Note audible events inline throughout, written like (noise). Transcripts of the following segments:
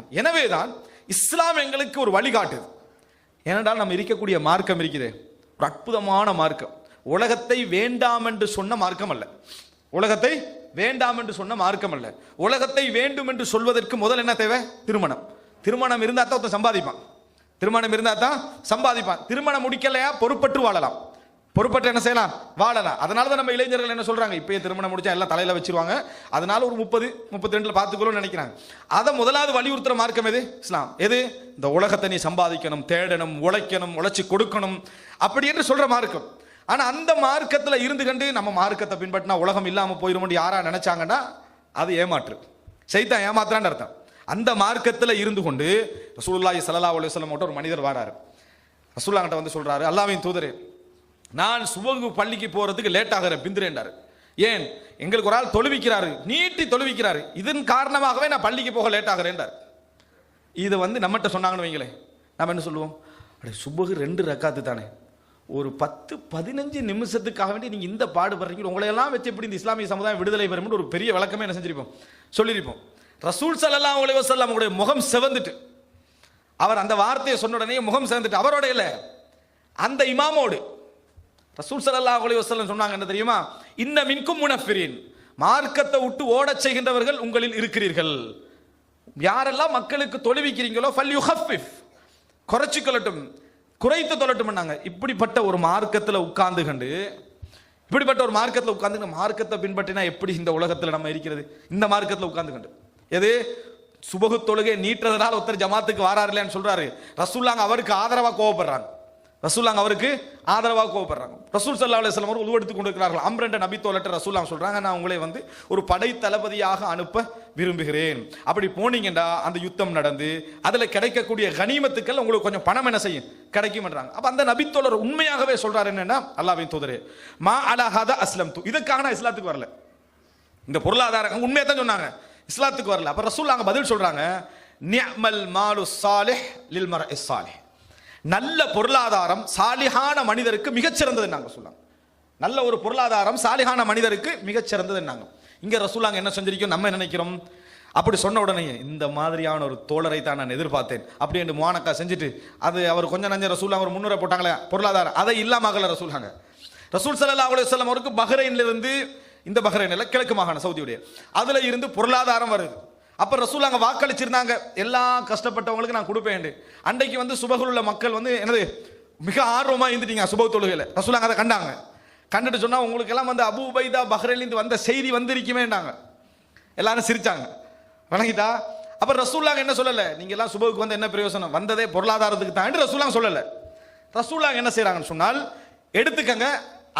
தான் எனவேதான் இஸ்லாம் எங்களுக்கு ஒரு வழிகாட்டுது. ஏனென்றால் நம்ம இருக்கக்கூடிய மார்க்கம் இருக்குது ஒரு அற்புதமான மார்க்கம். உலகத்தை வேண்டாம் என்று சொன்ன மார்க்கம் அல்ல. உலகத்தை வேண்டாம் என்று சொன்ன மார்க்கம் அல்ல. உலகத்தை வேண்டும் என்று சொல்வதற்கு முதல் என்ன தேவை? திருமணம். திருமணம் இருந்தால் தான் ஒருத்தன் சம்பாதிப்பான். திருமணம் இருந்தால் தான் சம்பாதிப்பான். திருமணம் முடிக்கலையா? பொறுப்பற்று வாழலாம். பொறுப்பற்ற என்ன செய்யலாம்? வாழலாம். அதனால தான் நம்ம இளைஞர்கள் என்ன சொல்கிறாங்க இப்பயே திருமணம் முடிச்சா எல்லாம் தலையில் வச்சிருவாங்க. அதனால ஒரு முப்பது முப்பத்தி ரெண்டில் பார்த்துக்கணும்னு நினைக்கிறாங்க. அதை முதலாவது வலியுறுத்துற மார்க்கம் எது? இஸ்லாம். எது? இந்த உலகத்தை நீ சம்பாதிக்கணும் தேடணும் உழைக்கணும் உழைச்சி கொடுக்கணும். அப்படி என்று சொல்கிற மார்க்கம். ஆனால் அந்த மார்க்கத்தில் இருந்து கண்டு நம்ம மார்க்கத்தை பின்பற்றினா உலகம் இல்லாமல் போயிருமோன்னு யாராக நினச்சாங்கன்னா அது ஏமாற்று. செய்தான் ஏமாத்துறான்னு அர்த்தம். அந்த மார்க்கத்தில் இருந்து கொண்டு ரசூலுல்லாஹி ஸல்லல்லாஹு அலைஹி மட்டும் ஒரு மனிதர் வராரு. ரசூல்லாங்கிட்ட வந்து சொல்கிறாரு அல்லாவின் தூதரே நான் சுவங்கு பள்ளிக்கு போறதுக்கு லேட் ஆகிறேன் பிந்துரேண்டார் ஏன்? எங்களுக்கு ஒரு ஆள் தொழுவிக்கிறாரு. நீட்டி தொழுவிக்கிறாரு. இதன் காரணமாகவே நான் பள்ளிக்கு போக லேட் ஆகிறேன்டார் இது வந்து நம்மகிட்ட சொன்னாங்கன்னு வைங்களேன் நம்ம என்ன சொல்லுவோம்? அப்படி சுபகு ரெண்டு ரக்காத்து தானே. ஒரு பத்து பதினஞ்சு நிமிஷத்துக்காக வேண்டி நீங்கள் இந்த பாடுபடுறீங்க உங்களையெல்லாம் வச்சு எப்படி இந்த இஸ்லாமிய சமுதாயம் விடுதலை பெறும்னு ஒரு பெரிய விளக்கமே என்ன செஞ்சிருப்போம்? சொல்லியிருப்போம். ரசூல் சல்லா உலக வஸல்லம் அவங்களுடைய முகம் செவந்துட்டு அவர் அந்த வார்த்தையை சொன்ன உடனே முகம் செவந்துட்டு அவரோட இல்லை அந்த இமாமோடு ரசூல் ஸல்லல்லாஹு அலி வசலம் சொன்னாங்க என்ன தெரியுமா? இன்ன மின்கும் முனஃபிரின். மார்க்கத்தை விட்டு ஓடச் செய்கின்றவர்கள் உங்களில் இருக்கிறீர்கள். யாரெல்லாம் மக்களுக்கு தொழுவிக்கிறீங்களோ ஃபல் யுஹஃபிஃப் குறைச்சி கொள்ளட்டும். குறைத்து தொல்லட்டும்னாங்க இப்படிப்பட்ட ஒரு மார்க்கத்தில் உட்கார்ந்து கண்டு இப்படிப்பட்ட ஒரு மார்க்கத்தில் உட்கார்ந்து மார்க்கத்தை பின்பற்றினா எப்படி இந்த உலகத்தில் நம்ம இருக்கிறது? இந்த மார்க்கத்தில் உட்கார்ந்து கண்டு எது? சுபகு தொழுகை நீட்டுறதுனால ஒருத்தர் ஜமாத்துக்கு வாராரு இல்லையான்னு சொல்றாரு. ரசூல்லாங்க அவருக்கு ஆதரவாக கோவப்படுறாங்க. ரசூல்லாங்க அவருக்கு ஆதரவாக கோவப்படுறாங்க. ரசூல் சல்லா அலுவலம் அவர் உருவெடுத்து கொண்டிருக்கிறார்கள். அம்ரண்ட நபித்தோலட்ட தோலட்ட ரசூல்லாம் சொல்றாங்க நான் உங்களை வந்து ஒரு படை தளபதியாக அனுப்ப விரும்புகிறேன். அப்படி போனீங்கன்னா அந்த யுத்தம் நடந்து அதில் கிடைக்கக்கூடிய கனிமத்துக்கள் உங்களுக்கு கொஞ்சம் பணம் என்ன செய்யும்? கிடைக்கும்ன்றாங்க. அப்போ அந்த நபித்தோழர் உண்மையாகவே சொல்கிறார் என்னென்னா அல்லாவின் தூதரே மா அலஹாத அஸ்லம் தூ இதுக்காக நான் இஸ்லாத்துக்கு வரல. இந்த பொருளாதாரம் உண்மையை தான் சொன்னாங்க. இஸ்லாத்துக்கு வரல. அப்போ ரசூல்லாங்க பதில் சொல்கிறாங்க நியமல் மாலு சாலிஹ் லில் மர சாலிஹ் நல்ல பொருளாதாரம் சாலிஹான மனிதருக்கு மிகச்சிறந்தது நாங்கள் சொல்லலாம். நல்ல ஒரு பொருளாதாரம் சாலிஹான மனிதருக்கு மிகச்சிறந்தது நாங்கள் இங்கே ரசூலாங்க என்ன செஞ்சிருக்கோம்? நம்ம என்ன நினைக்கிறோம்? அப்படி சொன்ன உடனே இந்த மாதிரியான ஒரு தோழரை தான் நான் எதிர்பார்த்தேன். அப்படி என்று மோனக்கா செஞ்சுட்டு அது அவர் கொஞ்சம் நஞ்ச ரசூலாங்க ஒரு முன்னுரை போட்டாங்களே பொருளாதாரம். அதை இல்லாமல ரசூலாங்க ரசூல் சல்லா அலைஹி வஸல்லம் அவருக்கு பஹ்ரைன்லேருந்து இந்த பஹ்ரைன் இல்லை கிழக்கு மாகாணம் சவுதியுடைய. அதில் இருந்து பொருளாதாரம் வருது. அப்ப ரசூல் அங்க வாக்களிச்சிருந்தாங்க. எல்லா கஷ்டப்பட்டவங்களுக்கு நான் கொடுப்பேன் அன்றைக்கு வந்து சுபகுல் உள்ள மக்கள் வந்து என்னது மிக ஆர்வமா இருந்துட்டீங்க சுப தொழுகையில. ரசூலாங்க அதை கண்டாங்க. கண்டுட்டு சொன்னா உங்களுக்கு எல்லாம் வந்து அபு உபைதா பஹ்ரைன்லேருந்து வந்த செய்தி வந்திருக்குமேண்டாங்க எல்லாரும் சிரிச்சாங்க. வணங்கிட்டா. அப்ப ரசூல்லாங்க என்ன சொல்லலை நீங்க எல்லாம் சுபவுக்கு வந்து என்ன பிரயோசனம்? வந்ததே பொருளாதாரத்துக்கு தான் ரசூலாங்க சொல்லலை. ரசூல்லாங்க என்ன செய்கிறாங்கன்னு சொன்னால் எடுத்துக்கங்க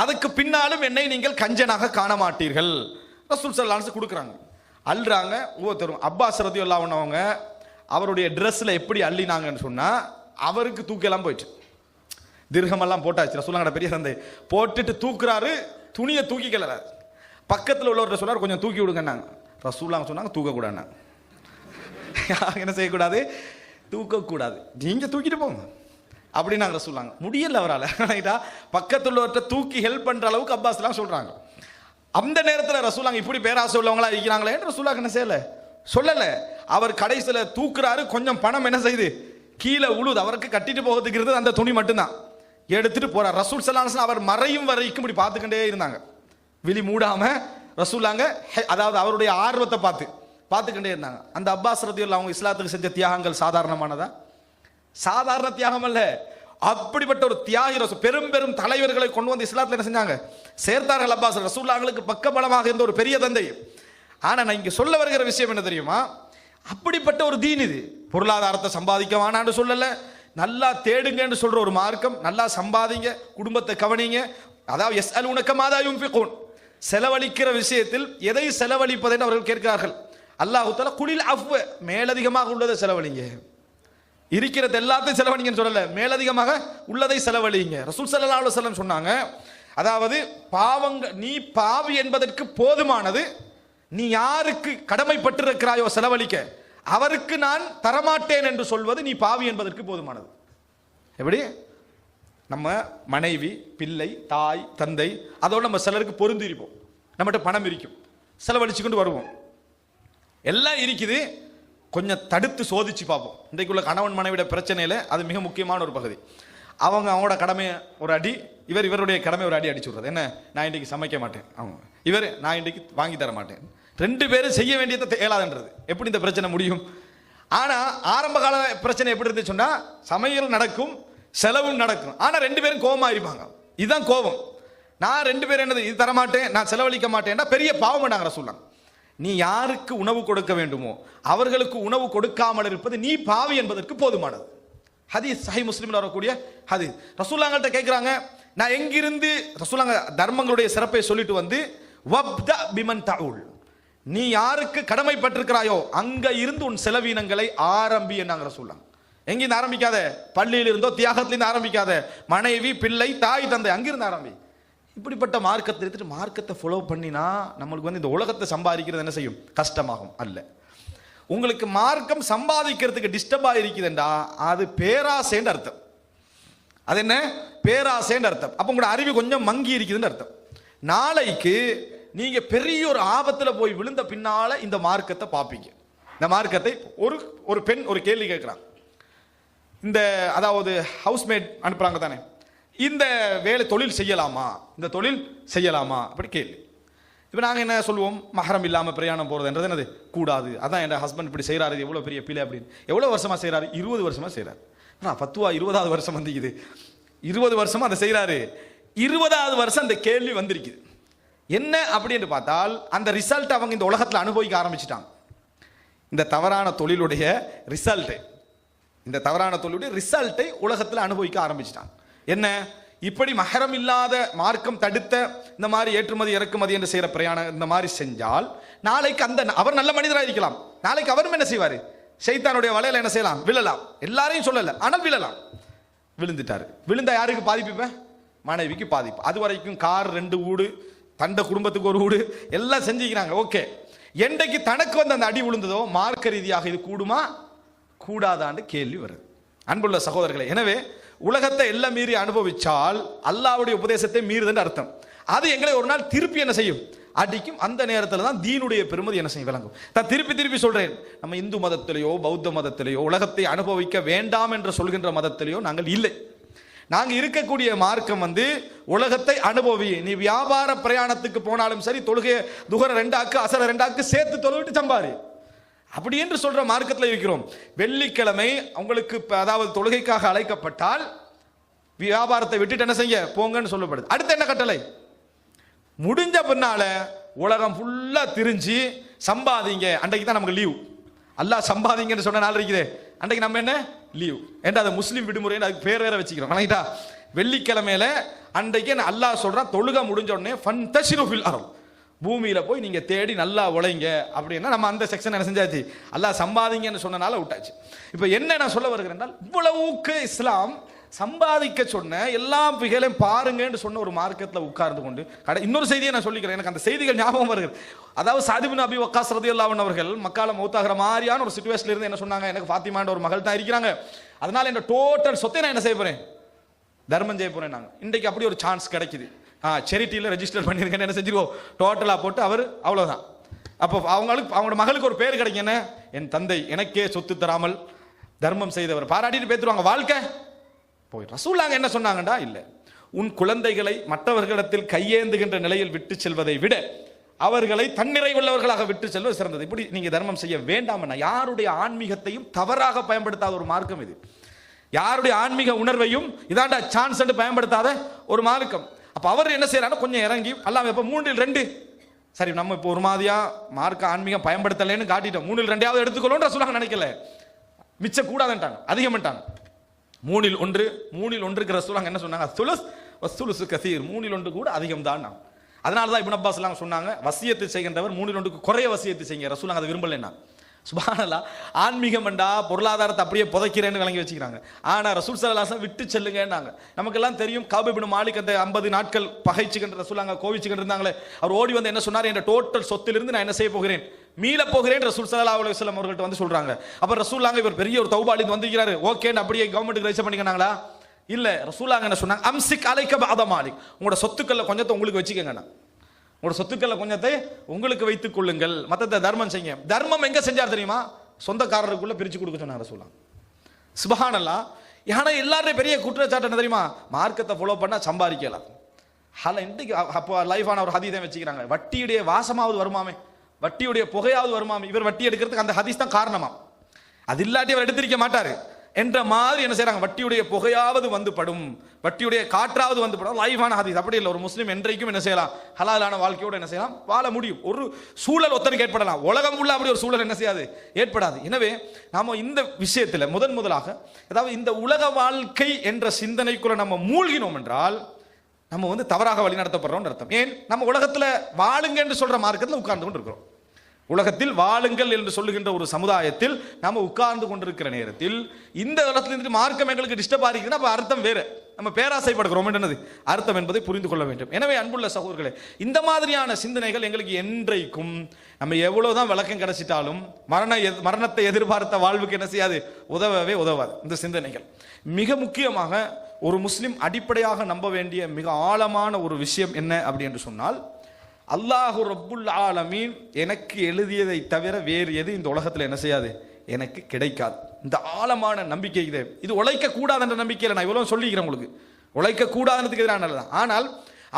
அதுக்கு பின்னாலும் என்னை நீங்கள் கஞ்சனாக காண மாட்டீர்கள். ரசூல் சல்லான்ஸ் கொடுக்குறாங்க. அள்ளுறாங்க ஒவ்வொருத்தரும் அப்பாஸ் ரதி இல்லாமனவங்க அவருடைய ட்ரெஸ்ஸில் எப்படி அள்ளினாங்கன்னு சொன்னால் அவருக்கு தூக்கெல்லாம் போயிடுச்சு திருகமெல்லாம் போட்டாச்சு. சொல்லாங்கட பெரிய தந்தை போட்டுட்டு தூக்குறாரு துணியை தூக்கிக்கல பக்கத்தில் உள்ளவர்கிட்ட சொன்னார் கொஞ்சம் தூக்கி விடுங்கன்னாங்க. ரசூலாங்க சொன்னாங்க தூக்கக்கூடாதுன்னாங்க. என்ன செய்யக்கூடாது? தூக்கக்கூடாது. நீங்கள் தூக்கிட்டு போங்க. அப்படின்னு நாங்கள் சொல்லாங்க முடியல அவரால். (laughs) ரைட்டா? பக்கத்தில் உள்ளவர்கிட்ட தூக்கி ஹெல்ப் பண்ணுற அளவுக்கு அப்பாஸ்லாம் சொல்கிறாங்க அந்த நேரத்தில் ரசூலாங்க இப்படி பேராசை உள்ளவங்களா இருக்கிறாங்களே ரசூலாங்க என்ன செய்யல சொல்லலை. அவர் கடைசியில் தூக்குறாரு கொஞ்சம் பணம் என்ன செய்யுது கீழே உழுது. அவருக்கு கட்டிட்டு போகிறதுக்கு இருந்தது அந்த துணி மட்டும்தான். எடுத்துட்டு போறார். ரசூல் சல்லாஹ் அவர் மறையும் வரைக்கும் இப்படி பார்த்துக்கிட்டே இருந்தாங்க. விழி மூடாம ரசூலாங்க அதாவது அவருடைய ஆர்வத்தை பார்த்து பார்த்துக்கிட்டே இருந்தாங்க. அந்த அப்பாஸ் ரத்தியில் அவங்க இஸ்லாத்துக்கு செஞ்ச தியாகங்கள் சாதாரணமானதா? சாதாரண தியாகம் அல்ல. அப்படிப்பட்ட ஒரு தியாகி ரசூ- பெரும் பெரும் தலைவர்களை கொண்டு வந்து இஸ்லாத்தில் என்ன செஞ்சாங்க? சேர்த்தார்கள் அப்பாஸ். ரசூல்லாங்களுக்கு பக்கபலமாக இருந்த ஒரு பெரிய தந்தை. ஆனால் நான் இங்கே சொல்ல வருகிற விஷயம் என்ன தெரியுமா? அப்படிப்பட்ட ஒரு தீன் இது. பொருளாதாரத்தை சம்பாதிக்க வேணான்னு சொல்லலை. நல்லா தேடுங்கன்னு சொல்கிற ஒரு மார்க்கம். நல்லா சம்பாதிங்க குடும்பத்தை கவனிங்க. அதாவது எஸ் அல் உனக்க மாதாயும் செலவழிக்கிற விஷயத்தில் எதை செலவழிப்பதென்று அவர்கள் கேட்கிறார்கள். அல்லாஹு தஆலா குளில் அஃப் மேலதிகமாக உள்ளதை செலவழிங்க. இருக்கிறது எல்லாத்தையும் செலவழிங்கன்னு சொல்லலை. மேலதிகமாக உள்ளதை செலவழிங்க. ரசூல் சல்லா அலைஹி சொன்னாங்க. அதாவது பாவங்க நீ பாவி என்பதற்கு போதுமானது. நீ யாருக்கு கடமைப்பட்டிருக்கிறாயோ செலவழிக்க. அவருக்கு நான் தரமாட்டேன் என்று சொல்வது நீ பாவி என்பதற்கு போதுமானது. எப்படி? நம்ம மனைவி பிள்ளை தாய் தந்தை அதோடு நம்ம சிலருக்கு பொருந்திருப்போம். நம்மகிட்ட பணம் இருக்கும். கொண்டு வருவோம். எல்லாம் இருக்குது. கொஞ்சம் தடுத்து சோதிச்சு பார்ப்போம். இன்றைக்குள்ள கணவன் மனைவிட பிரச்சனையில் அது மிக முக்கியமான ஒரு பகுதி. அவங்க அவங்களோட கடமையை ஒரு அடி இவர் இவருடைய கடமை ஒரு அடி அடிச்சு விடுறது. என்ன? நான் இன்றைக்கு சமைக்க மாட்டேன். அவங்க இவர் நான் இன்றைக்கு வாங்கி தர மாட்டேன். ரெண்டு பேரும் செய்ய வேண்டியதை இயலாதுன்றது. எப்படி இந்த பிரச்சனை முடியும்? ஆனால் ஆரம்ப கால பிரச்சனை எப்படி இருந்துச்சு சொன்னால் சமையல் நடக்கும் செலவும் நடக்கும். ஆனால் ரெண்டு பேரும் கோபமாக இருப்பாங்க. இதுதான் கோபம். நான் ரெண்டு பேரும் என்னது இது தரமாட்டேன் நான் செலவழிக்க மாட்டேன்னா பெரிய பாவம் நாங்கள் சொல்லலாம் நீ யாருக்கு உணவு கொடுக்க வேண்டுமோ அவர்களுக்கு உணவு கொடுக்காமல் இருப்பது நீ பாவி என்பதற்கு போதுமானது. ஹதீஸ் சஹி முஸ்லீமில் வரக்கூடிய ஹதீஸ். ரசூல்லாங்கள்ட்ட கேட்குறாங்க நான் எங்கிருந்து ரசூலாங்க தர்மங்களுடைய சிறப்பை சொல்லிட்டு வந்து வப்த பிமன் தவுல் நீ யாருக்கு கடமைப்பட்டிருக்கிறாயோ அங்க இருந்து உன் செலவீனங்களை ஆரம்பி என்னாங்க ரசூல்லாங்க எங்கிருந்து ஆரம்பிக்காத? பள்ளியிலிருந்தோ தியாகத்திலிருந்து ஆரம்பிக்காத? மனைவி பிள்ளை தாய் தந்தை அங்கிருந்து ஆரம்பி. இப்படிப்பட்ட மார்க்கத்தை எடுத்துட்டு மார்க்கத்தை ஃபாலோ பண்ணினா நம்மளுக்கு வந்து இந்த உலகத்தை சம்பாதிக்கிறது என்ன செய்யும்? கஷ்டமாகும். அல்ல. உங்களுக்கு மார்க்கம் சம்பாதிக்கிறதுக்கு டிஸ்டர்பாக இருக்குதுண்டா அது பேராசைன்னு அர்த்தம். அது என்ன? பேராசைன்னு அர்த்தம். அப்போ உங்களோட அறிவு கொஞ்சம் மங்கி இருக்குதுன்னு அர்த்தம். நாளைக்கு நீங்கள் பெரிய ஒரு ஆபத்தில் போய் விழுந்த பின்னால் இந்த மார்க்கத்தை பார்ப்பீங்க. இந்த மார்க்கத்தை ஒரு ஒரு பெண் ஒரு கேள்வி கேட்குறான். இந்த அதாவது ஹவுஸ்மேட் அனுப்புகிறாங்க தானே? இந்த வேலை தொழில் செய்யலாமா? இந்த தொழில் செய்யலாமா? அப்படி கேள்வி. இப்போ நாங்கள் என்ன சொல்லுவோம் மகரம் இல்லாமல் பிரயாணம் போகிறதுன்றது என்னது? கூடாது. அதான் என் ஹஸ்பண்ட் இப்படி செய்கிறாரு இது எவ்வளோ பெரிய பிள்ளை அப்படின்னு. எவ்வளோ வருஷமா செய்கிறாரு இருபது வருஷமா செய்கிறாரு ஆனால் பத்துவா இருபதாவது வருஷம் வந்து இது இருபது வருஷமாக அதை செய்கிறாரு இருபதாவது வருஷம் அந்த கேள்வி வந்திருக்குது. என்ன அப்படின்னு பார்த்தால் அந்த ரிசல்ட் அவங்க இந்த உலகத்தில் அனுபவிக்க ஆரம்பிச்சிட்டாங்க. இந்த தவறான தொழிலுடைய ரிசல்ட்டு இந்த தவறான தொழிலுடைய ரிசல்ட்டை உலகத்தில் அனுபவிக்க ஆரம்பிச்சிட்டாங்க. என்ன? இப்படி மகரம் இல்லாத மார்க்கம் தடுத்த இந்த மாதிரி ஏற்றுமதி இறக்குமதி என்று செய்கிற பிரயாணம் இந்த மாதிரி செஞ்சால் நாளைக்கு அந்த அவர் நல்ல மனிதராக இருக்கலாம். நாளைக்கு அவரும் என்ன செய்வார்? சைத்தானுடைய வலையில் என்ன செய்யலாம்? விழலாம். எல்லாரையும் சொல்லலை. ஆனால் விழலாம். விழுந்துட்டாரு. விழுந்தா யாருக்கு பாதிப்பு? மனைவிக்கு பாதிப்பு. அது வரைக்கும் கார் ரெண்டு வீடு தண்ட குடும்பத்துக்கு ஒரு வீடு எல்லாம் செஞ்சுக்கிறாங்க. ஓகே. என்றைக்கு தனக்கு வந்து அந்த அடி விழுந்ததோ மார்க்க ரீதியாக இது கூடுமா? கூடாதான்னு கேள்வி வருது. அன்புள்ள சகோதரர்களே எனவே உலகத்தை எல்லாம் மீறி அனுபவிச்சால் அல்லாவுடைய உபதேசத்தை மீறுதுன்னு அர்த்தம். அது எங்களை ஒரு நாள் திருப்பி என்ன செய்யும்? அடிக்கும். அந்த நேரத்தில் தான் தீனுடைய பெருமதி என்ன செய்யும்? விளங்கும். நான் திருப்பி திருப்பி சொல்றேன். நம்ம இந்து மதத்திலேயோ பௌத்த மதத்திலேயோ உலகத்தை அனுபவிக்க வேண்டாம் என்று சொல்கின்ற மதத்திலேயோ நாங்கள் இல்லை. நாங்கள் இருக்கக்கூடிய மார்க்கம் வந்து உலகத்தை அனுபவி நீ வியாபார பிரயாணத்துக்கு போனாலும் சரி தொழுகையை துகர ரெண்டாக்கு அசர ரெண்டாக்கு சேர்த்து தொழுவிட்டு சம்பாரி. அப்படி என்று சொல்ற மார்க்கத்தில் இருக்கிறோம். வெள்ளிக்கிழமை அவங்களுக்கு அதாவது தொழுகைக்காக அழைக்கப்பட்டால் வியாபாரத்தை விட்டுட்டு என்ன செய்ய? போங்கன்னு சொல்லப்படுது. அடுத்து என்ன கட்டளை? முடிஞ்ச பின்னால உலகம் ஃபுல்லா திரிஞ்சு சம்பாதிங்க. அன்றைக்கு தான் நமக்கு லீவ் அல்லாஹ் சம்பாதிங்கன்னு சொன்ன நாள் இருக்குது. அன்றைக்கு நம்ம என்ன? லீவ் ஏன்டா அது முஸ்லீம் விடுமுறைன்னு அதுக்கு பேர் வேற வச்சுக்கிறோம். வணங்கிட்டா? வெள்ளிக்கிழமையில அன்றைக்கு நான் அல்லாஹ் சொல்றான் தொழுகை முடிஞ்ச உடனே ஃபன் தஷிருஃபில் அருள் பூமியில் போய் நீங்கள் தேடி நல்லா உழைங்க அப்படின்னா நம்ம அந்த செக்ஷன் என்ன செஞ்சாச்சு? நல்லா சம்பாதிங்கன்னு சொன்னனால விட்டாச்சு. இப்போ என்ன நான் சொல்ல வருகிறேன் இவ்வளவுக்கு இஸ்லாம் சம்பாதிக்க சொன்ன எல்லா பிகளையும் பாருங்கன்னு சொன்ன ஒரு மார்க்கத்தில் உட்கார்ந்து கொண்டு கடை இன்னொரு செய்தியை நான் சொல்லிக்கிறேன். எனக்கு அந்த செய்திகள் ஞாபகம் வருகிறது அதாவது சாதிபின் அபி வக்காஸ் ரதியுல்லாவன் அவர்கள் மக்கால மௌத்தாகிற மாதிரியான ஒரு சுச்சுவேஷன்ல இருந்து என்ன சொன்னாங்க? எனக்கு ஃபாத்திமான்ற ஒரு மகள் தான் இருக்கிறாங்க. அதனால என்னோட டோட்டல் சொத்தை நான் என்ன செய்ய போறேன்? தர்மம் செய்ய போறேன் நாங்கள் இன்றைக்கு அப்படி ஒரு சான்ஸ் கிடைக்குது. ஆ செரிட்டியில் ரெஜிஸ்டர் பண்ணியிருக்கேன்னு என்ன செஞ்சிருவோம்? டோட்டலாக போட்டு அவர் அவ்வளோதான் அப்போ அவங்களுக்கு அவங்களோட மகளுக்கு ஒரு பேர் கிடைக்கும் என்ன? என் தந்தை எனக்கே சொத்து தராமல் தர்மம் செய்தவர். பாராட்டிட்டு பேத்துருவாங்க வாழ்க்கை? போய் ரசூலாங்க என்ன சொன்னாங்கடா? இல்லை. உன் குழந்தைகளை மற்றவர்களிடத்தில் கையேந்துகின்ற நிலையில் விட்டு செல்வதை விட அவர்களை தன்னிறை உள்ளவர்களாக விட்டு செல்வது சிறந்தது. இப்படி நீங்கள் தர்மம் செய்ய வேண்டாம் யாருடைய ஆன்மீகத்தையும் தவறாக பயன்படுத்தாத ஒரு மார்க்கம் இது. யாருடைய ஆன்மீக உணர்வையும் இதாண்டா சான்ஸ் பயன்படுத்தாத ஒரு மார்க்கம். அப்போ அவர் என்ன செய்கிறாருன்னா கொஞ்சம் இறங்கி அல்லாம இப்போ மூன்றில் ரெண்டு. சரி நம்ம இப்போ ஒரு மாதிரியா மார்க்க ஆன்மீகம் பயன்படுத்தலைன்னு காட்டிட்டோம். மூணில் ரெண்டாவது எடுத்துக்கொள்ளோன்ற சொல்லாங்க நினைக்கல. மிச்ச கூடாதுன்ட்டாங்க அதிகம்ட்டாங்க மூணில் ஒன்று மூணில் ஒன்றுக்கு ரசூலாங்க என்ன சொன்னாங்க? சுலஸ் வசூலுசு கசீர். மூணில் ஒன்று கூட அதிகம் தான் அதனால தான் இப்னு அப்பாஸ்லாம் சொன்னாங்க வசியத்தை செய்கின்றவர் மூணில் ஒன்றுக்கு குறைய வசியத்தை செய்யுங்க. ரசூலாங்க அதை விரும்பலைன்னா. சுபானல்லா ஆன்மீகம் வேண்டா பொருளாதாரத்தை அப்படியே புதைக்கிறேன்னு விளங்கி வச்சுக்கிறாங்க. ஆனால் ரசூல் சல்லாசம் விட்டு செல்லுங்கன்னாங்க. நமக்கெல்லாம் தெரியும் காபிபின் மாலிக் அந்த ஐம்பது நாட்கள் பகைச்சுக்கின்ற ரசூலாங்க கோவிச்சுக்கிட்டு இருந்தாங்களே. அவர் ஓடி வந்து என்ன சொன்னார்? என்ற டோட்டல் சொத்திலிருந்து நான் என்ன செய்ய போகிறேன்? மீள போகிறேன் ரசூல் சல்லா அலுவலம் அவர்கள்ட்ட வந்து சொல்கிறாங்க அப்போ ரசூலாங்க இவர் பெரிய ஒரு தௌபாலி வந்துக்கிறாரு ஓகேன்னு அப்படியே கவர்மெண்ட் ரைஸ் பண்ணிக்கனாங்களா? இல்லை ரசூலாங்க என்ன சொன்னாங்க? அம்சிக் அலைக்க பாத மாலிக். உங்களோட சொத்துக்களை கொஞ்சத்தை உங்களுக்கு வச்சுக்கங்கண்ணா. உங்களோட சொத்துக்களை கொஞ்சத்தை உங்களுக்கு வைத்துக் கொள்ளுங்கள். மற்றத்தை தர்மம் செய்யுங்க. தர்மம் எங்க செஞ்சார் தெரியுமா? சொந்தக்காரருக்குள்ள பிரிச்சு கொடுக்க சொன்னாங்க சொல்லலாம் சுபஹானல்லா ஏன்னா எல்லாருடைய பெரிய குற்றச்சாட்டு என்ன தெரியுமா? மார்க்கத்தை ஃபாலோ பண்ணால் சம்பாதிக்கலாம் ஹல இன்றைக்கு அப்போ லைஃபான ஒரு ஹதீதை வச்சுக்கிறாங்க. வட்டியுடைய வாசமாவது வருமாமே. வட்டியுடைய புகையாவது வருமாமே. இவர் வட்டி எடுக்கிறதுக்கு அந்த ஹதீஸ் தான் காரணமா அது இல்லாட்டி அவர் எடுத்திருக்க மாட்டார். என்ற மாதிரி என்ன செய்கிறாங்க வட்டியுடைய புகையாவது வந்து படும். வட்டியுடைய காற்றாவது வந்து படும். லைஃபான ஹதீஸ். அப்படி இல்லை. ஒரு முஸ்லீம் என்றைக்கும் என்ன செய்யலாம்? ஹலாலான வாழ்க்கையோட என்ன செய்யலாம்? வாழ முடியும். ஒரு சூழல் ஒத்தனுக்கு ஏற்படலாம். உலகம் உள்ள அப்படி ஒரு சூழல் என்ன செய்யாது? ஏற்படாது. எனவே நாம் இந்த விஷயத்தில் முதன் முதலாக அதாவது இந்த உலக வாழ்க்கை என்ற சிந்தனைக்குள்ளே நம்ம மூழ்கினோம் என்றால் நம்ம வந்து தவறாக வழி நடத்தப்படுறோம்னு அர்த்தம். ஏன்? நம்ம உலகத்தில் வாழுங்க என்று சொல்கிற மார்க்கத்தில் உட்கார்ந்து கொண்டு இருக்கிறோம் உலகத்தில் வாழுங்கள் என்று சொல்லுகின்ற ஒரு சமுதாயத்தில் நாம் உட்கார்ந்து கொண்டிருக்கிற நேரத்தில் இந்த இடத்துல இருந்து மார்க்கம் எங்களுக்கு டிஸ்டர்ப் ஆகிருக்குன்னா அப்போ அர்த்தம் வேறு. நம்ம பேராசைப்படுகிறோம். என்னது? அர்த்தம் என்பதை புரிந்து கொள்ள வேண்டும். எனவே அன்புள்ள சகோதரர்களே இந்த மாதிரியான சிந்தனைகள் எங்களுக்கு என்றைக்கும் நம்ம எவ்வளோதான் விளக்கம் கிடைச்சிட்டாலும் மரண மரணத்தை எதிர்பார்த்த வாழ்வுக்கு என்ன செய்யாது? உதவவே உதவாது. இந்த சிந்தனைகள். மிக முக்கியமாக ஒரு முஸ்லீம் அடிப்படையாக நம்ப வேண்டிய மிக ஆழமான ஒரு விஷயம் என்ன அப்படி என்று சொன்னால் அல்லாஹு ரப்புல் ஆலமீன் எனக்கு எழுதியதை தவிர வேறு எது இந்த உலகத்தில் என்ன செய்யாது? எனக்கு கிடைக்காது. இந்த ஆழமான நம்பிக்கை இது. இது உழைக்கக்கூடாது என்ற நம்பிக்கையில் நான் இவ்வளோ சொல்லிக்கிறேன் உங்களுக்கு. உழைக்க எதிரான எதிரானது ஆனால்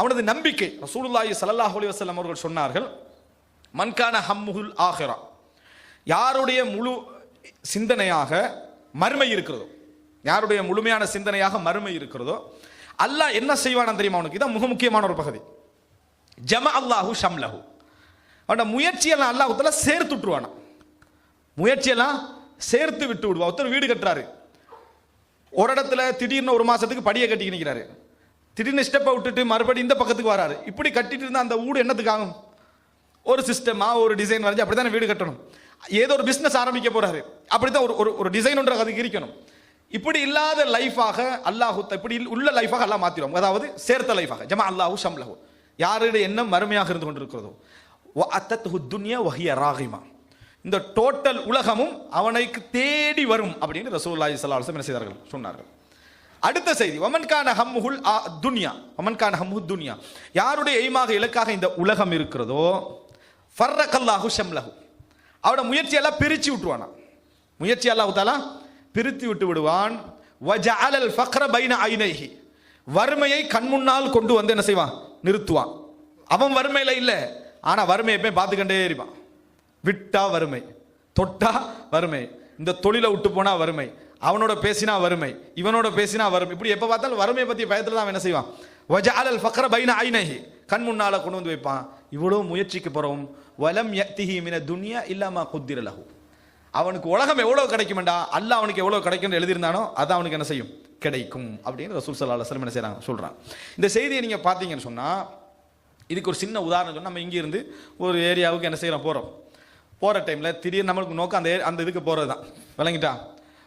அவனது நம்பிக்கை ரசூலுல்லாஹி சல்லாஹ் அலி வஸல்லம் அவர்கள் சொன்னார்கள் மன்கான ஹம்முல் ஆஹிரா. யாருடைய முழு சிந்தனையாக மறுமை இருக்கிறதோ யாருடைய முழுமையான சிந்தனையாக மறுமை இருக்கிறதோ அல்லாஹ் என்ன செய்வானா தெரியுமா அவனுக்கு? இதான் மிக முக்கியமான ஒரு பகுதி. ஜம அல்லாஹு ஷம்லஹு. அவனோட முயற்சியெல்லாம் அல்லாஹுத்தால சேர்த்து விட்டுருவானா? முயற்சியெல்லாம் சேர்த்து விட்டு விடுவா. ஒருத்தர் வீடு கட்டுறாரு. ஒரு இடத்துல திடீர்னு ஒரு மாதத்துக்கு படியை கட்டி நிற்கிறாரு திடீர்னு ஸ்டெப்பை விட்டுட்டு மறுபடியும் இந்த பக்கத்துக்கு வராரு. இப்படி கட்டிட்டு இருந்தால் அந்த வீடு என்னத்துக்காகும் ஒரு சிஸ்டமாக ஒரு டிசைன் வரைஞ்சு அப்படி தானே வீடு கட்டணும்? ஏதோ ஒரு பிஸ்னஸ் ஆரம்பிக்க போகிறாரு அப்படிதான் ஒரு ஒரு ஒரு டிசைன் ஒன்று அதுக்கு இருக்கணும். இப்படி இல்லாத லைஃபாக அல்லாஹு இப்படி உள்ள லைஃபாக எல்லாம் மாற்றிடுவோம் அதாவது சேர்த்த லைஃபாக ஜமா அல்லாஹு ஷம்லஹு. யாருடைய எண்ணம் மறுமையாக இருந்து கொண்டிருக்கிறதோ. அத்தத்து துன்யா வஹிய ராகிமா. இந்த டோட்டல் உலகமும் அவனுக்கு தேடி வரும் அப்படின்னு ரசூல்லாய் ஸல்லல்லாஹு என்ன செய்தார்கள்? சொன்னார்கள். அடுத்த செய்தி ஒமன்கான ஹம்முல் துன்யா. ஒமன்கான ஹம்மு துன்யா. யாருடைய எய்மாக இலக்காக இந்த உலகம் இருக்கிறதோ ஃபர்ரகல்லாஹு ஷம்லஹு. அவட முயற்சியெல்லாம் பிரித்து விட்டுவானா? முயற்சி அல்லாஹ் தாலா பிரித்து விட்டு விடுவான். வஜஅலல் ஃபக்ர பைன ஐனைஹி. வறுமையை கண்முன்னால் கொண்டு வந்து என்ன செய்வான்? நிறுத்துவான். அவன் வறுமையில் இல்லை. ஆனால் வறுமையை போய் பார்த்துக்கண்டே இருப்பான். விட்டா வறுமை தொட்டா வறுமை இந்த தொழிலை விட்டு போனால் வறுமை அவனோட பேசினா வறுமை இவனோட பேசினா வறுமை. இப்படி எப்போ பார்த்தாலும் வறுமையை பற்றி பயத்தில் தான் என்ன செய்வான்? வஜாலல் ஃபக்ர பைன ஐநகி கண் முன்னால் கொண்டு வந்து வைப்பான். இவ்வளோ முயற்சிக்கு போகிறோம் வலம் யத்திஹி மின துன்யா இல்லாமா குத்திர லஹு. அவனுக்கு உலகம் எவ்வளோ கிடைக்கும்டா அல்ல அவனுக்கு எவ்வளோ கிடைக்கும்னு எழுதியிருந்தானோ அதான் அவனுக்கு என்ன செய்யும்? கிடைக்கும் அப்படின்னு ரசூல் சல்லா அலுவலம் என்ன செய்கிறாங்க சொல்கிறான் இந்த செய்தியை நீங்கள் பார்த்தீங்கன்னு சொன்னால் இதுக்கு ஒரு சின்ன உதாரணம் சொன்னால் நம்ம இங்க இருந்து ஒரு ஏரியாவுக்கு என்ன செய்கிறோம் போகிறோம் போகிற டைமில் திடீர்னு நம்மளுக்கு நோக்கம் அந்த ஏ- அந்த இதுக்கு போகிறது தான் விளங்கிட்டா?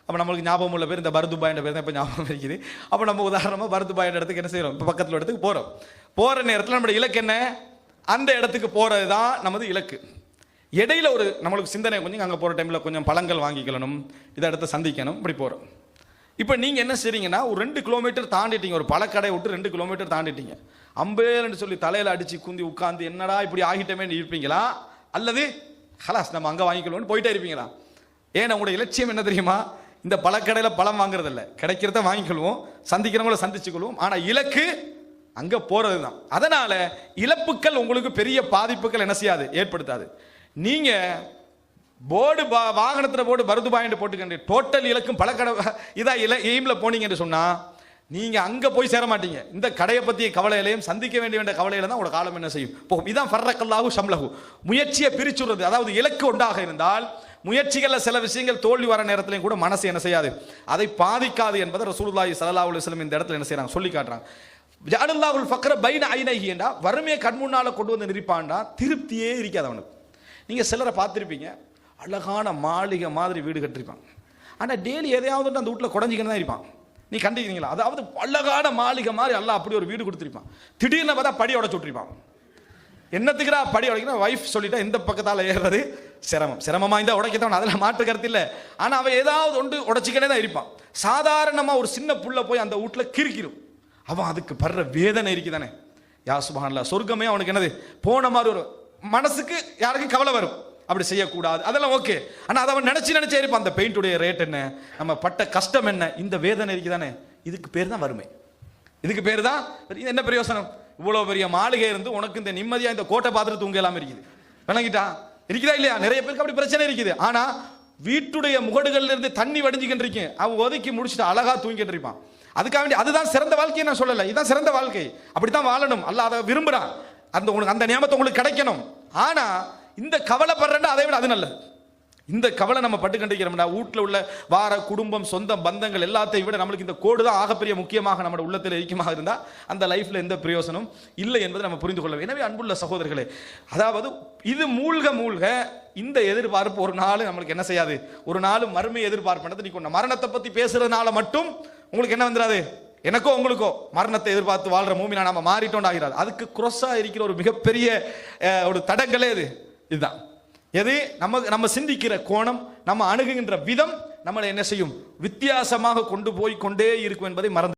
அப்போ நம்மளுக்கு ஞாபகம் உள்ள பேர் இந்த பரதுபாயின்ற பேர் தான் இப்போ ஞாபகம் இருக்குது. அப்போ நம்ம உதாரணமாக பரதுபாயின்ற இடத்துக்கு என்ன செய்கிறோம் இப்போ பக்கத்தில் இடத்துக்கு போகிறோம் போகிற நேரத்தில் நம்மளுடைய இலக்கு என்ன? அந்த இடத்துக்கு போகிறது தான் நமது இலக்கு. இடையில ஒரு நம்மளுக்கு சிந்தனை கொஞ்சம் அங்கே போகிற டைமில் கொஞ்சம் பழங்கள் வாங்கிக்கணும். இதை இடத்த சந்திக்கணும். இப்படி போகிறோம் இப்போ நீங்கள் என்ன செய்றீங்கன்னா ஒரு ரெண்டு கிலோமீட்டர் தாண்டிட்டீங்க. ஒரு பழக்கடை விட்டு ரெண்டு கிலோமீட்டர் தாண்டிட்டீங்க. அம்பேலன்னு சொல்லி தலையில் அடித்து குந்தி உட்காந்து என்னடா இப்படி ஆகிட்டமே இருப்பீங்களா? அல்லது ஹலாஸ் நம்ம அங்கே வாங்கிக்கலாம்னு போயிட்டே இருப்பீங்களா? ஏன் உங்களுடைய இலட்சியம் என்ன தெரியுமா? இந்த பழக்கடையில் பழம் வாங்குறதில்ல. கிடைக்கிறத வாங்கிக்கொள்வோம் சந்திக்கிறவங்கள சந்திச்சுக்கொள்வோம். ஆனால் இலக்கு அங்கே போகிறது தான் அதனால் இழப்புக்கள் உங்களுக்கு பெரிய பாதிப்புகள் என்ன செய்யாது? ஏற்படுத்தாது. நீங்கள் போர்டு வாகனத்தில் போர்டு பருது பாயிண்ட் போட்டுக்கண்டு. டோட்டல் இலக்கும் பல கடை இதாக இல எய்மில் போனீங்கன்னு சொன்னால் நீங்கள் அங்கே போய் சேர மாட்டீங்க. இந்த கடையை பற்றிய கவலையிலையும் சந்திக்க வேண்டிய வேண்டிய கவலையில தான் உங்களோட காலம் என்ன செய்யும். போகும் இதான் ஃபர்ரக்கல்லாஹு சம்லகு முயற்சியை பிரிச்சுடுறது. அதாவது இலக்கு ஒன்றாக இருந்தால் முயற்சிகளில் சில விஷயங்கள் தோல்வி வர நேரத்திலையும் கூட மனசு என்ன செய்யாது. அதை பாதிக்காது என்பதை ரசூலுல்லாஹி ஸல்லல்லாஹு அலுவலம் இந்த இடத்துல என்ன செய்கிறாங்க சொல்லி காட்டுறாங்க. ஜாலுல்லாஹுல் ஃபக்ர பைன ஐநகி என்றா வறுமையை கண்முன்னால் கொண்டு வந்து நிற்பான்டா திருப்தியே இருக்காது அவனுக்கு. நீங்கள் சிலரை பார்த்துருப்பீங்க அழகான மாளிகை மாதிரி வீடு கட்டிருப்பான். ஆனால் டெய்லி எதையாவது அந்த வீட்டில் குடஞ்சிக்கிட்டு தான் இருப்பான். நீ கண்டிக்கிறீங்களா அதாவது அழகான மாளிகை மாதிரி எல்லாம் அப்படி ஒரு வீடு கொடுத்துருப்பான். திடீர்னு பார்த்தா படி உடச்சு விட்டுருப்பான். என்னத்துக்குடா படி உடைக்கணும்? ஒய்ஃப் சொல்லிட்டா இந்த பக்கத்தால் ஏறுறது சிரமம். சிரமமாக இருந்தா உடைக்கத்தான் அதில் மாற்று கருத்து இல்லை. ஆனால் அவன் ஏதாவது ஒன்று உடைச்சிக்கிட்டே தான் இருப்பான். சாதாரணமாக ஒரு சின்ன புள்ள போய் அந்த வீட்டில் கிறுக்கிரும். அவன் அதுக்கு படுற வேதனை இருக்குதானே? யாசுபான்ல சொர்க்கமே அவனுக்கு என்னது? போன மாதிரி ஒரு மனசுக்கு யாருக்கும் கவலை வரும். அப்படி செய்யக்கூடாது. அதெல்லாம் ஓகே ஆனால் அதை அவன் நினச்சி நினச்சே இருப்பான் அந்த பெயிண்ட்டுடைய ரேட் என்ன? நம்ம பட்ட கஷ்டம் என்ன? இந்த வேதனை இருக்குதானே? இதுக்கு பேர் தான் வறுமை. இதுக்கு பேர் தான் இது என்ன பிரயோசனம்? இவ்வளோ பெரிய மாளிகை இருந்து உனக்கு இந்த நிம்மதியாக இந்த கோட்டை பார்த்துட்டு தூங்க இல்லாமல் இருக்குது. விளங்கிட்டா? இருக்குதா இல்லையா? நிறைய பேருக்கு அப்படி பிரச்சனை இருக்குது. ஆனால் வீட்டுடைய முகடுகள்ல இருந்து தண்ணி வடிஞ்சுக்கிட்டு இருக்கேன் அவன் ஒதுக்கி முடிச்சுட்டு அழகா தூங்கிட்டு இருப்பான். அதுக்காக வேண்டி அதுதான் சிறந்த வாழ்க்கையை நான் சொல்லலை. இதுதான் சிறந்த வாழ்க்கை. அப்படித்தான் வாழணும். அல்ல அதை விரும்புகிறான் அந்த உனக்கு அந்த நியமத்தை உங்களுக்கு கிடைக்கணும். ஆனால் இந்த கவலைப்படுறேன்னா அதை விட அது நல்லது. இந்த கவலை நம்ம பட்டு கண்டிக்கிறோம்னா வீட்டில் உள்ள வார குடும்பம் சொந்தம் பந்தங்கள் எல்லாத்தையும் விட நம்மளுக்கு இந்த கோடு தான் ஆகப்பெரிய முக்கியமாக நம்ம உள்ளத்தில் இருக்குமாக இருந்தால் அந்த லைஃப்பில் எந்த பிரயோசனம் இல்லை என்பதை நம்ம புரிந்து கொள்ள எனவே அன்புள்ள சகோதரர்களே அதாவது இது மூழ்க மூழ்க இந்த எதிர்பார்ப்பு ஒரு நாள் நம்மளுக்கு என்ன செய்யாது? ஒரு நாள் மறுமை எதிர்பார்ப்புன்றது நீ கொண்ட மரணத்தை பற்றி பேசுறதுனால மட்டும் உங்களுக்கு என்ன வந்துடாது? எனக்கோ உங்களுக்கோ மரணத்தை எதிர்பார்த்து வாழ்கிற மூமினா நம்ம மாறிட்டோம் ஆகிறாது அதுக்கு குரோஸா இருக்கிற ஒரு மிகப்பெரிய ஒரு தடங்களே இது இதுதான். எது? நம்ம நம்ம சிந்திக்கிற கோணம் நம்ம அணுகுகின்ற விதம் நம்மளை என்ன செய்யும்? வித்தியாசமாக கொண்டு போய் கொண்டே இருக்கும் என்பதை மறந்து